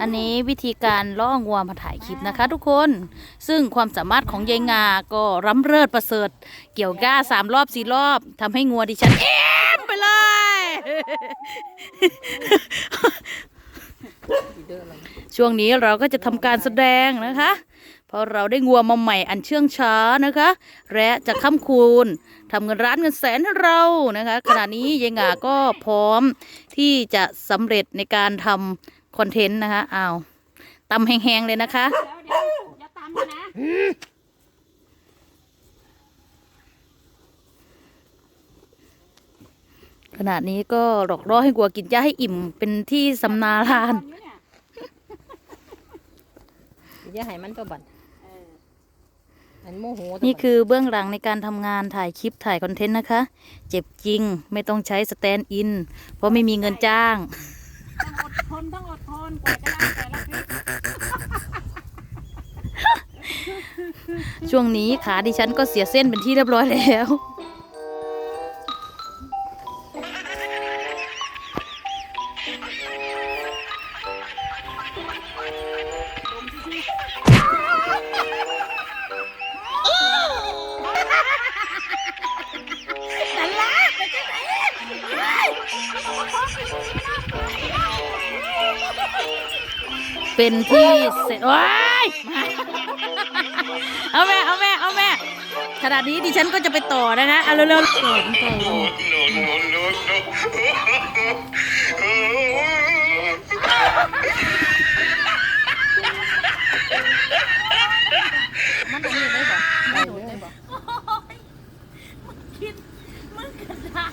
อันนี้วิธีการล่องัวมาถ่ายคลิปนะคะทุกคน ซึ่งความสามารถของยายงาก็ล้ำเลิศประเสริฐ เกี่ยวก้าสามรอบสี่รอบทำให้งัวดิฉันเอ็มไปเลยช่วงนี้เราก็จะทำการแสดงนะคะ ราะเราได้งัวมาใหม่อันเชื่องช้านะคะ และจะค้ำคูณทำเงินร้านเงินแสนให้เรานะคะ ขณะนี้ยายงาก็พร้อมที่จะสำเร็จในการทำคอนเทนต์นะคะอ้าวตำแห้งๆเลยนะคะเดี๋ยวเดี๋ยวอย่าตามมานะขณะนี้ก็หลอกล่อให้กัวกินหญ้าให้อิ่มเป็นที่สำนาญาณอย่าให้มันตัวบันโมโหตัวบัด นี่คือเบื้องหลังในการทำงานถ่ายคลิปถ่ายคอนเทนต์นะคะ เจ็บจริงไม่ต้องใช้สแตนด์อิน เพราะไม่มีเงินจ้างต้องอดทนต้องอดทนกว่าจะได้แต่ละคลิปช่วงนี้ขาดิฉันก็เสียเส้นเป็นที่เรียบร้อยแล้ว เป็นที่เสร็จว้ายเอาแม่เอาแม่เอาแม่ขณะนี้ดิฉันก็จะไปต่อนะคะเอาเร็วๆต่อต่อมันอันได้บ่ได้เลยบ่คิดมึงกระดา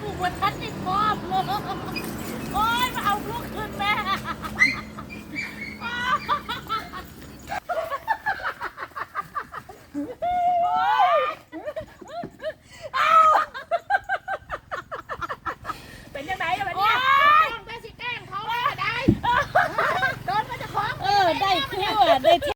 กูว่าทันในครอบเลยโอ๊ยมาเอาลูกคืนแม่เป็นยังไงอะวันนี้ ต้อง